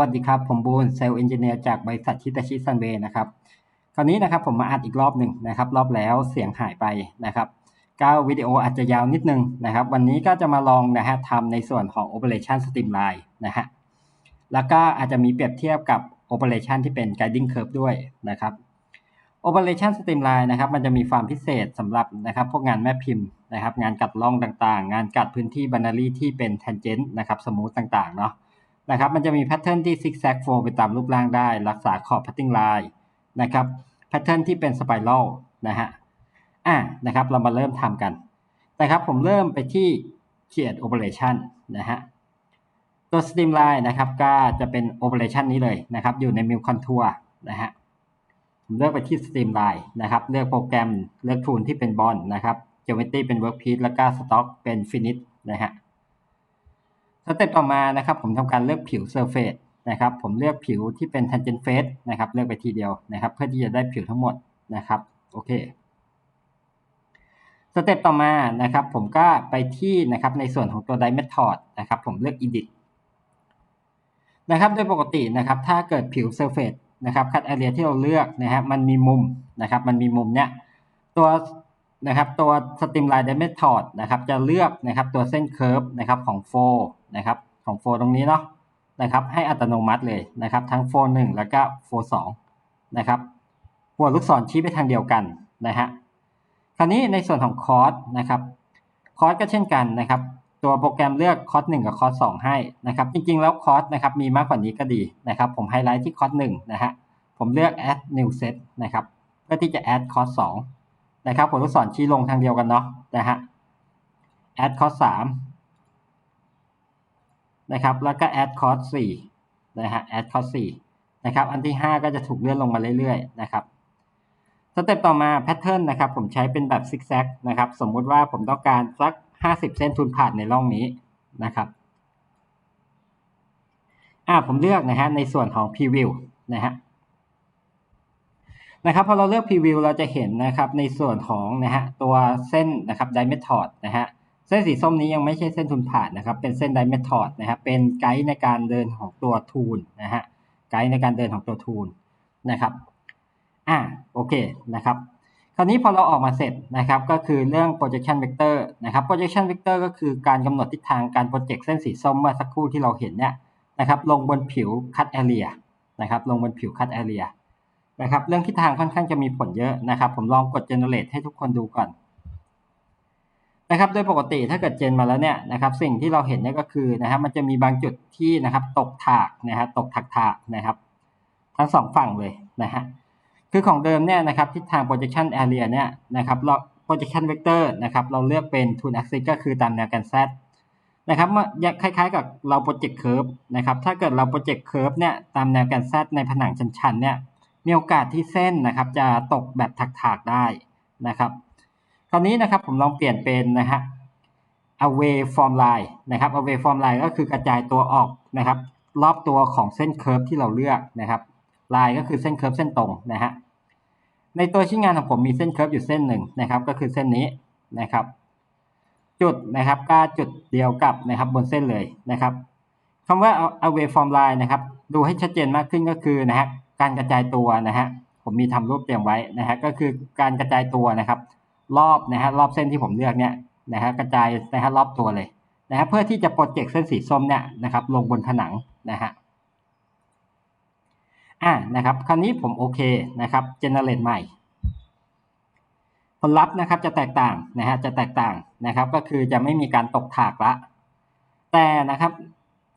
วัสดีครับ ผมบูนเซลล์เอนจิเนียร์จากบริษัทชิตาชิซันเวย์นะครับคราวนี้นะครับผมมาอัดอีกรอบหนึ่งนะครับ รอบแล้วเสียงหายไปนะครับก็วิดีโออาจจะยาวนิดนึงนะครับ วันนี้ก็จะมาลองนะฮะทำในส่วนของ Operation Streamline นะฮะแล้วก็อาจจะมีเปรียบเทียบกับ Operation ที่เป็น Guiding Curve ด้วยนะครับ Operation Streamline นะครับ มันจะมีความพิเศษสำหรับนะครับพวกงานแม่พิมพ์นะครับ งานกัดล่องต่างๆ งานกัดพื้นที่บ i นารีที่เป็น tangent นะครับสมูทต่างๆเนาะ นะครับมันจะมีแพทเทิร์นที่ซิกแซกโฟไปตามรูปร่างได้ รักษาขอบพัตติ้งไลน์นะครับแพทเทิร์นที่เป็นสไปรัลนะฮะอะนะครับเรามาเริ่มทำกันนะครับผมเริ่มไปที่ create operation นะฮะตัว streamline นะครับก็จะเป็น operation นี้เลยนะครับอยู่ใน Mill Contour นะฮะผมเลือกไปที่ streamline นะครับเลือกโปรแกรมเลือก tool ที่เป็น bond นะครับ geometry เป็น workpiece แล้วก็ stock เป็น finish นะฮะ สเต็ปต่อมานะครับผมทำการเลือกผิว surface นะครับผมเลือกผิวที่เป็น tangent face นะครับเลือกไปทีเดียวนะครับ เพื่อที่จะได้ผิวทั้งหมดนะครับโอเคสเต็ปต่อมานะครับผมก็ไปที่นะครับในส่วนของตัว die method นะครับผมเลือก edit นะครับโดยปกตินะครับถ้าเกิดผิว surface นะครับ cut area ที่เราเลือกนะฮะมันมีมุมนะครับมันมีมุมเนี้ยตัว นะครับตัว streamline die method นะครับจะเลือกนะครับตัวเส้น curve นะครับของ flow นะครับของ flow ตรงนี้เนาะนะครับให้อัตโนมัติเลยนะครับทั้ง flow 1แล้วก็ flow 2นะครับหัวลูกศรชี้ไปทางเดียวกันนะฮะคราวนี้ในส่วนของคอร์สนะครับคอร์สก็เช่นกันนะครับ ตัวโปรแกรมเลือกคอร์ส1กับคอร์ส2ให้นะครับ จริงๆแล้วคอร์สนะครับมีมากกว่านี้ก็ดีนะครับ ผมไฮไลท์ที่คอร์ส1นะฮะผมเลือก add new set นะครับเพื่อที่จะ add คอร์ส2 นะครับหัวลูกศรชี้ลงทางเดียวกันเนาะนะฮะ add คอร์ส3นะครับแล้วก็ add คอร์ส4นะฮะ add คอร์ส4นะครับอันที่ 5 ก็จะถูกเลื่อนลงมาเรื่อยๆนะครับสเต็ปต่อมาแพทเทิร์นนะครับผมใช้เป็นแบบซิกแซกนะครับสมมุติว่าผมต้องการสัก 50 เส้นทุนผ่านในร่องนี้นะครับอ่าผมเลือกนะฮะในส่วนของ preview นะฮะ นะครับพอเราเลือก preview เราจะเห็นนะครับในส่วนของนะฮะตัวเส้นนะครับ die method นะฮะเส้นสีส้มนี้ยังไม่ใช่เส้นทุนผ่านนะครับ เป็นเส้น die method นะฮะเป็นไกด์ในการเดินของตัว tool นะฮะไกด์ในการเดินของตัว tool นะครับอ่าโอเคนะครับคราวนี้พอเราออกมาเสร็จนะครับก็คือเรื่อง projection vector นะครับ projection vector ก็คือการกำหนดทิศทางการ project เส้นสีส้มเมื่อสักครู่ที่เราเห็นเนี่ยนะครับลงบนผิว cut area นะครับลงบนผิว cut area นะครับ เรื่องทิศทางค่อนข้างจะมีผลเยอะนะครับ ผมลองกด generate ให้ทุกคนดูก่อนนะครับ โดยปกติถ้าเกิดเจนมาแล้วเนี่ยนะครับ สิ่งที่เราเห็นเนี่ยก็คือนะครับ มันจะมีบางจุดที่นะครับตกถากนะฮะตกถากถากนะครับ ทั้งสองฝั่งเลยนะฮะคือของเดิมเนี่ยนะครับทิศทาง projection area เนี่ยนะครับเรา projection vector นะครับเราเลือกเป็น tool axis ก็คือตามแนวกัน z นะครับเมื่อคล้ายๆกับเรา project curve นะครับถ้าเกิดเรา project curve เนี่ยตามแนวกัน z ในผนังชันๆเนี่ย มีโอกาสที่เส้นนะครับ จะตกแบบถากๆได้นะครับ คราวนี้นะครับผมลองเปลี่ยนเป็นนะฮะ away from line นะครับ away from line ก็คือกระจายตัวออกนะครับ รอบตัวของเส้น curve ที่เราเลือกนะครับ line ก็คือเส้น curve เส้นตรงนะฮะในตัวชิ้นงานของผมมีเส้นเคิร์ฟอยู่เส้นหนึ่งนะครับ ก็คือเส้นนี้นะครับ จุดนะครับก็จุดเดียวกับนะครับบนเส้นเลยนะครับคำว่า away from line นะครับ ดูให้ชัดเจนมากขึ้นก็คือนะฮะ การกระจายตัวนะฮะผมมีทำรูปเตรียมไว้นะฮะก็คือการกระจายตัวนะครับ รอบนะฮะรอบเส้นที่ผมเลือกเนี่ยนะฮะกระจายนะฮะรอบตัวเลยนะฮะเพื่อที่จะโปรเจกต์เส้นสีส้มเนี่ยนะครับลงบนผนังนะฮะอ่านะครับคราวนี้ผมโอเคนะครับ generate ใหม่ผลลัพธ์นะครับจะแตกต่างนะฮะจะแตกต่างนะครับ ก็คือจะไม่มีการตกถากละแต่นะครับ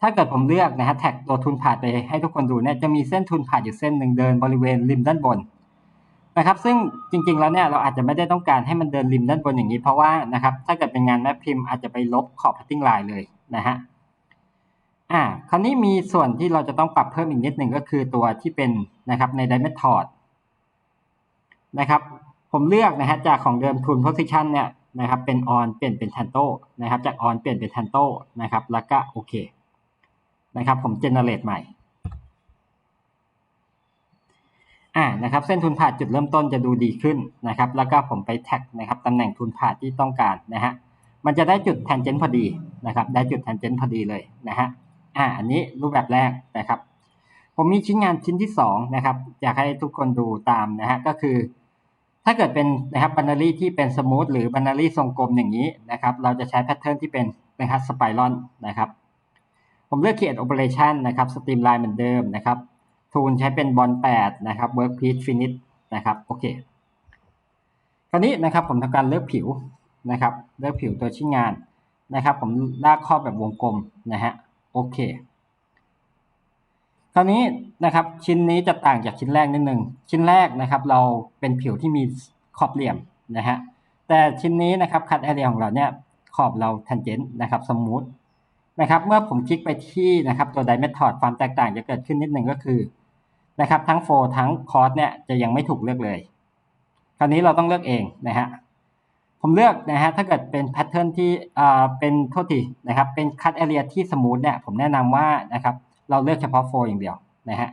ถ้าเกิดผมเลือกนะฮะแท็กตัวทุนผ่านไปให้ทุกคนดูเนี่ยจะมีเส้นทุนผ่านอยู่เส้นหนึ่งเดินบริเวณริมด้านบนนะครับซึ่งจริงๆแล้วเนี่ยเราอาจจะไม่ได้ต้องการให้มันเดินริมด้านบนอย่างนี้ เพราะว่านะครับถ้าเกิดเป็นงานแม่พิมพ์อาจจะไปลบขอบพัตติ้งไลน์เลยนะฮะอ่าคราวนี้มีส่วนที่เราจะต้องปรับเพิ่มอีกนิดหนึ่งก็คือตัวที่เป็นนะครับใน die method นะครับผมเลือกนะฮะจากของเดิม tool position เนี่ยนะครับเป็น on เปลี่ยนเป็น tanto นะครับจาก on เปลี่ยนเป็น tanto นะครับแล้วก็โอเค นะครับ ผม generate ใหม่อ่านะครับเส้นทุนผ่านจุดเริ่มต้นจะดูดีขึ้นนะครับ แล้วก็ผมไปแท็กนะครับตำแหน่งทุนผ่านที่ต้องการนะฮะมันจะได้จุด tangent พอดีนะครับ ได้จุด tangent พอดีเลยนะฮะอ่าอันนี้รูปแบบแรกนะครับ ผมมีชิ้นงานชิ้นที่สองนะครับอยากให้ทุกคนดูตามนะฮะก็คือ ถ้าเกิดเป็นนะครับบันนารีที่เป็นสมูทหรือบันนารีทรงกลมอย่างนี้นะครับ เราจะใช้แพทเทิร์นที่เป็นนะครับสไปรอนนะครับ ผมเลือก create operation นะครับ streamline เหมือนเดิมนะครับ ทูลใช้เป็นบอล8นะครับ workpiece finish นะครับ โอเค คราวนี้นะครับผมทำการเลือกผิวนะครับ เลือกผิวตัวชิ้นงานนะครับ ผมลากครอบแบบวงกลมนะฮะ โอเค คราวนี้นะครับชิ้นนี้จะต่างจากชิ้นแรกนิดนึง ชิ้นแรกนะครับ เราเป็นผิวที่มีขอบเหลี่ยมนะฮะ แต่ชิ้นนี้นะครับคัดแอเรียของเราเนี่ยขอบเราทันเจนนะครับ สมูท นะครับเมื่อผมคลิกไปที่นะครับตัวไดเมทอดความแตกต่างจะเกิดขึ้นนิดหนึ่งก็คือนะครับทั้งโฟทั้งคอร์สเนี่ยจะยังไม่ถูกเลือกเลย คราวนี้เราต้องเลือกเองนะฮะผมเลือกนะฮะถ้าเกิดเป็นแพทเทิร์นที่อ่าเป็นโทษทีนะครับเป็นคัดแอเรียที่สมูทเนี่ยผมแนะนำว่านะครับเราเลือกเฉพาะโฟอย่างเดียวนะฮะ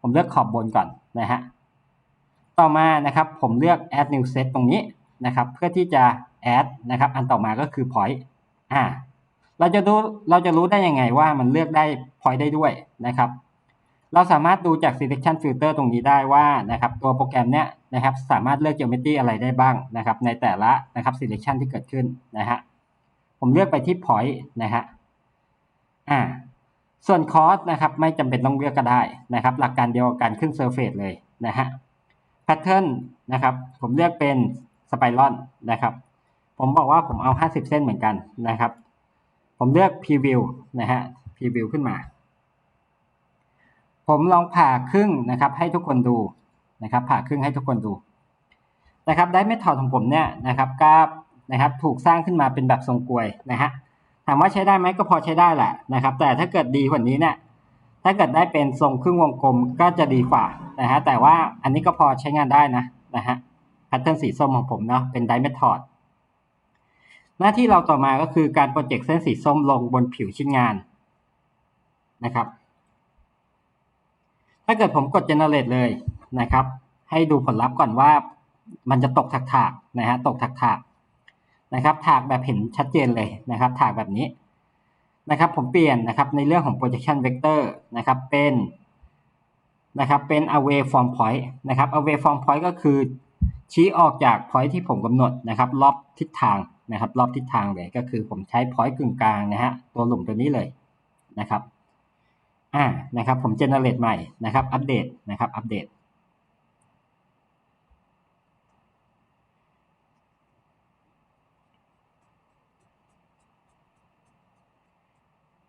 ผมเลือกขอบบนก่อนนะฮะต่อมานะครับผมเลือก add new set ตรงนี้นะครับเพื่อที่จะ add นะครับอันต่อมาก็คือ point อ่า เราจะดูเราจะรู้ได้ยังไงว่ามันเลือกได้ point ได้ด้วยนะครับ เราสามารถดูจาก selection filter ตรงนี้ได้ว่านะครับตัวโปรแกรมเนี้ยนะครับสามารถเลือก geometry อะไรได้บ้างนะครับ ในแต่ละนะครับ selection ที่เกิดขึ้นนะฮะผมเลือกไปที่ point นะฮะอ่าส่วนคอสนะครับไม่จำเป็นต้องเลือกก็ได้นะครับ หลักการเดียวกับการขึ้นเซอร์เฟซเลยนะฮะแพทเทิร์นนะครับผมเลือกเป็นสไปรอนนะครับ ผมบอกว่าผมเอา 50 เส้นเหมือนกันนะครับ ผมเลือก preview นะฮะ preview ขึ้นมา ผมลองผ่าครึ่งนะครับ ให้ทุกคนดูนะครับ ผ่าครึ่งให้ทุกคนดูนะครับ ได้ไม่ถอดของผมเนี่ยนะครับก็นะครับ ถูกสร้างขึ้นมาเป็นแบบทรงกลวยนะฮะถามว่าใช้ได้ไหมก็พอใช้ได้แหละนะครับ แต่ถ้าเกิดดีกว่านี้เนี่ยถ้าเกิดได้เป็นทรงครึ่งวงกลมก็จะดีกว่านะฮะแต่ว่าอันนี้ก็พอใช้งานได้นะนะฮะแพทเทิร์นสีส้มของผมเนาะเป็นไดเมทอด หน้าที่เราต่อมาก็คือการโปรเจกต์เส้นสีส้มลงบนผิวชิ้นงานนะครับ ถ้าเกิดผมกด generate เลยนะครับ ให้ดูผลลัพธ์ก่อนว่ามันจะตกถากๆนะฮะตกถากๆนะครับ ถากแบบเห็นชัดเจนเลยนะครับ ถากแบบนี้นะครับ ผมเปลี่ยนนะครับในเรื่องของ projection vector นะครับเป็นนะครับเป็น away from point นะครับ away from point ก็คือ ชี้ออกจาก point ที่ผมกำหนดนะครับ รอบทิศทางนะครับ รอบทิศทางเลยก็คือผมใช้ point กึ่งกลางนะฮะตัวหลุมตัวนี้เลยนะครับอ่านะครับ ผม generate ใหม่นะครับ อัปเดตนะครับ อัปเดต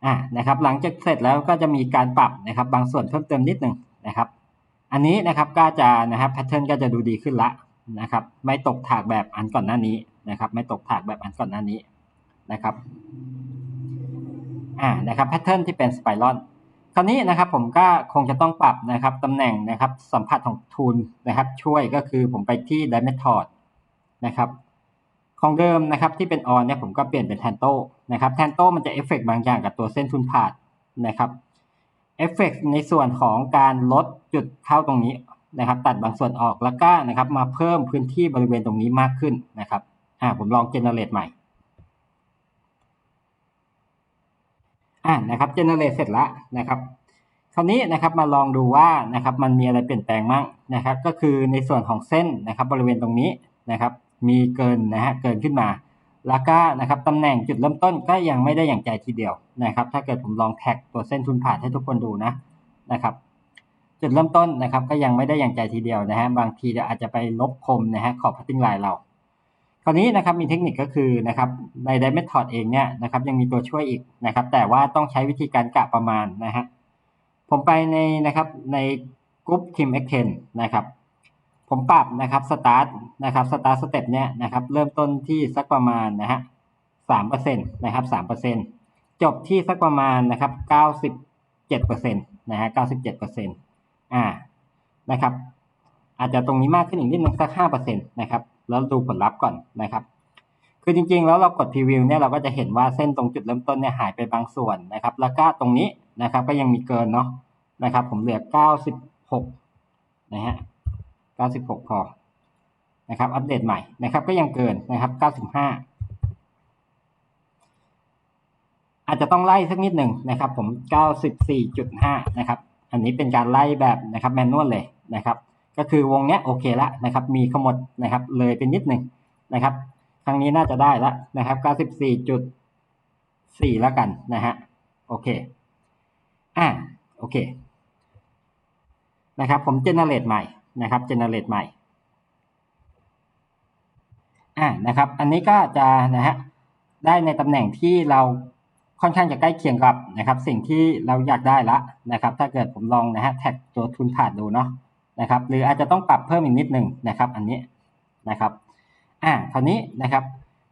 อ่านะครับ หลังจากเสร็จแล้วก็จะมีการปรับนะครับ บางส่วนเพิ่มเติมนิดหนึ่งนะครับ อันนี้นะครับก็จะนะครับแพทเทิร์นก็จะดูดีขึ้นละ นะครับ ไม่ตกถากแบบอันก่อนหน้านี้นะครับ ไม่ตกถากแบบอันก่อนหน้านี้นะครับอ่านะครับแพทเทิร์นที่เป็นสไปรอนคราวนี้นะครับผมก็คงจะต้องปรับนะครับตำแหน่งนะครับสัมผัสของทูลนะครับ ช่วยก็คือผมไปที่ d i m e t h o d นะครับของเดิมนะครับที่เป็นออนเนี่ยผมก็เปลี่ยนเป็นแทนโตนะครับแทนโตมันจะเอฟเฟกบางอย่างกับตัวเส้นทุนผาดนะครับเอฟเฟกในส่วนของการลดจุดเข้าตรงนี้ นะครับ ตัดบางส่วนออกแล้วก็นะครับ มาเพิ่มพื้นที่บริเวณตรงนี้มากขึ้นนะครับอ่าผมลองเจเนเรตใหม่อ่านะครับเจเนเรตเสร็จแล้วนะครับคราวนี้นะครับมาลองดูว่านะครับมันมีอะไรเปลี่ยนแปลงบ้างนะครับ ก็คือในส่วนของเส้นนะครับ บริเวณตรงนี้นะครับ มีเกินนะฮะเกินขึ้นมา แล้วก็นะครับตำแหน่งจุดเริ่มต้นก็ยังไม่ได้อย่างใจทีเดียวนะครับ ถ้าเกิดผมลองแท็กตัวเส้นทุนผ่านให้ทุกคนดูนะนะครับ จุดเริ่มต้นนะครับ ก็ยังไม่ได้อย่างใจทีเดียวนะฮะบางทีอาจจะไปลบคมนะฮะขอบพัตติ้งไลน์เรา คราวนี้นะครับมีเทคนิคก็คือนะครับใน d i m e t h o d เองเนี่ยนะครับยังมีตัวช่วยอีกนะครับ แต่ว่าต้องใช้วิธีการกะประมาณนะฮะผมไปในนะครับในกลุ่ม Team X10 นะครับผมปรับนะครับสตาร์ทนะครับสตาร์ทสเต็ปเนี้ยนะครับเริ่มต้นที่สักประมาณนะฮะสามเปอร์เซ็นต์นะครับสามเปอร์เซ็นต์จบที่สักประมาณนะครับเก้าสิบเจ็ดเปอร์เซ็นต์นะฮะเก้าสิบเจ็ดเปอร์เซ็นต์ อ่านะครับ อาจจะตรงนี้มากขึ้นอีกนิดนึงสักห้าเปอร์เซ็นตนะครับ แล้วดูผลลัพธ์ก่อนนะครับ คือจริงๆ แล้วเรากดพรีวิวเนี่ยเราก็จะเห็นว่าเส้นตรงจุดเริ่มต้นเนี่ยหายไปบางส่วนนะครับ แล้วก็ตรงนี้นะครับ ก็ยังมีเกินเนาะนะครับ ผมเหลือเก้าสิบหกนะฮะ96พอนะครับ อัปเดตใหม่นะครับ ก็ยังเกินนะครับ95อาจจะต้องไล่สักนิดหนึ่งนะครับ ผม 94.5 นะครับ อันนี้เป็นการไล่แบบนะครับแมนนวลเลยนะครับก็คือวงเนี้ยโอเคละนะครับมีขมวดนะครับเลยเป็นนิดหนึ่งนะครับ ครั้งนี้น่าจะได้ละนะครับ94.4แล้วกันนะฮะโอเคอ่าโอเคนะครับผมเจเนเรตใหม่นะครับเจเนเรตใหม่อ่านะครับอันนี้ก็จะนะฮะได้ในตำแหน่งที่เรา ค่อนข้างจะใกล้เคียงกับนะครับ สิ่งที่เราอยากได้ละนะครับ ถ้าเกิดผมลองนะฮะแท็กตัวทุนผ่านดูเนาะนะครับ หรืออาจจะต้องปรับเพิ่มอีกนิดหนึ่งนะครับ อันนี้นะครับอ่าคราวนี้นะครับ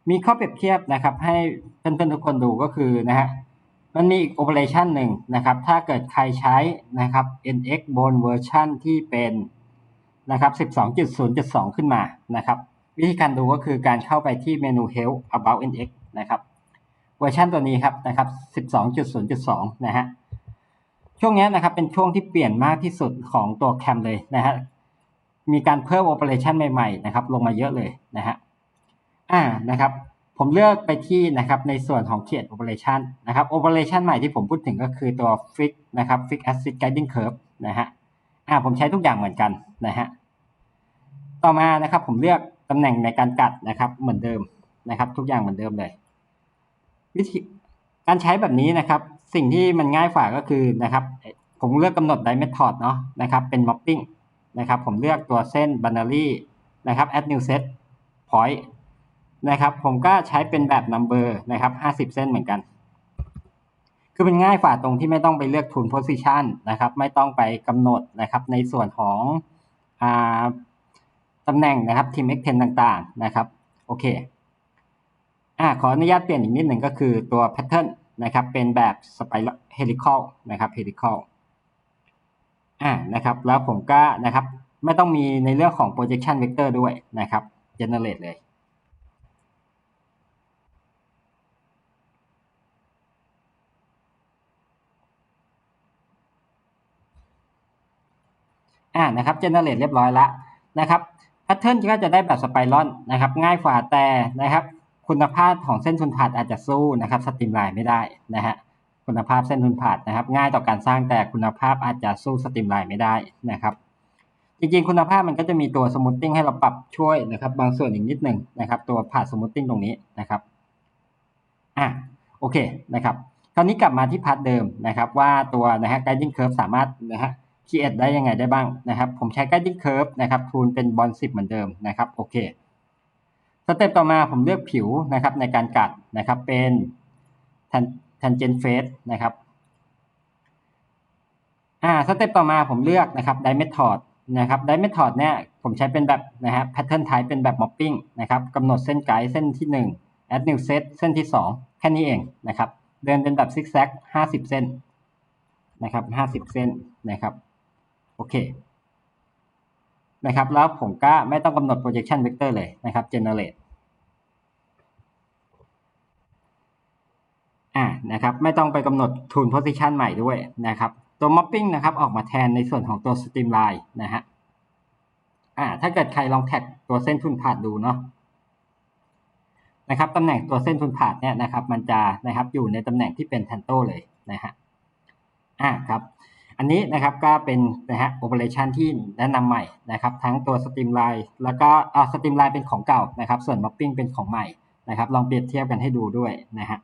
มีข้อเปรียบเทียบนะครับ ให้เพื่อนๆทุกคนดูก็คือนะฮะมันมีอีกโอเปอเรชันหนึ่งนะครับ ถ้าเกิดใครใช้นะครับ nx บนเวอร์ชันที่เป็นนะครับ 12.0.2 ขึ้นมานะครับ วิธีการดูก็คือการเข้าไปที่เมนู help about nx นะครับ เวอร์ชันตัวนี้ครับนะครับ 12.0.2 นะฮะ ช่วงนี้นะครับเป็นช่วงที่เปลี่ยนมากที่สุดของตัวแคมเลยนะฮะ มีการเพิ่มโอเปอเรชันใหม่ๆนะครับลงมาเยอะเลยนะฮะ อ่านะครับ ผมเลือกไปที่นะครับในส่วนของ create operation นะครับ operation ใหม่ที่ผมพูดถึงก็คือตัว fix นะครับ fix acid guiding curve นะฮะ อ่าผมใช้ทุกอย่างเหมือนกันนะฮะ ต่อมานะครับผมเลือกตำแหน่งในการกัดนะครับเหมือนเดิมนะครับ ทุกอย่างเหมือนเดิมเลย วิธีการใช้แบบนี้นะครับ สิ่งที่มันง่ายกว่าก็คือนะครับผมเลือกกำหนด die method เนาะนะครับเป็น mapping นะครับผมเลือกตัวเส้น binary นะครับ add new set point นะครับผมก็ใช้เป็นแบบ number นะครับ 50 เส้นเหมือนกัน คือมันง่ายกว่าตรงที่ไม่ต้องไปเลือก tune position นะครับไม่ต้องไปกำหนดนะครับในส่วนของอตำแหน่งนะครับ team x10 ต่างๆนะครับโอเค อ่าขออนุญาตเปลี่ยนอีกนิดหนึ่งก็คือตัว pattern นนะครับเป็นแบบ spiral helical นะครับ helical อ่านะครับแล้วผมก็นะครับไม่ต้องมีในเรื่องของ projection vector ด้วยนะครับ generate เลยอ่านะครับ generate เรียบร้อยแล้วนะครับ pattern ก็จะได้แบบสไปรอนนะครับ ง่ายกว่าแต่นะครับ คุณภาพของเส้นทุนผาดอาจจะสู้นะครับสตรีมไลน์ไม่ได้นะฮะคุณภาพเส้นทุนผาดนะครับ ง่ายต่อการสร้างแต่คุณภาพอาจจะสู้สตรีมไลน์ไม่ได้นะครับจริงๆคุณภาพมันก็จะมีตัวสมูทติ้งให้เราปรับช่วยนะครับ บางส่วนอีกนิดหนึ่งนะครับ ตัวผ่าสมูทติ้งตรงนี้นะครับอะโอเคนะครับคราวนี้กลับมาที่พาร์ทเดิมนะครับ ว่าตัวนะฮะ guiding curve สามารถนะฮะ create ได้ยังไงได้บ้างนะครับ ผมใช้ guiding curve นะครับ ทูลเป็นบอลสิบเหมือนเดิมนะครับโอเค สเต็ปต่อมาผมเลือกผิวนะครับในการกัดนะครับเป็น tangent face นะครับอ่าสเต็ปต่อมาผมเลือกนะครับ die method นะครับ die method เนี่ยผมใช้เป็นแบบนะฮะ pattern type เป็นแบบ mopping นะครับกำหนดเส้นไกด์เส้นที่ 1 add new set เส้นที่ 2 แค่นี้เองนะครับเดินเป็นแบบ zigzag 50 เส้นนะครับ50 เส้นนะครับโอเค นะครับ แล้วผมก็ไม่ต้องกำหนด projection vector เลยนะครับ generate อ่านะครับไม่ต้องไปกำหนด tune position ใหม่ด้วยนะครับ ตัว mapping นะครับออกมาแทนในส่วนของตัว streamline นะฮะอ่าถ้าเกิดใครลองแท็กตัวเส้นทุนผ่านดูเนาะนะครับตำแหน่งตัวเส้นทุนผ่านเนี่ยนะครับ มันจะนะครับอยู่ในตำแหน่งที่เป็น tanto เลยนะฮะอ่าครับ อันนี้นะครับก็เป็นนะฮะโอ peration ที่แนะนำใหม่นะครับทั้งตัวสตรีมไลน์แล้วก็อ่าสตรีมไลน์เป็นของเก่านะครับส่วนมัพปิ้งเป็นของใหม่นะครับลองเปรียบเทียบกันให้ดูด้วยนะฮะ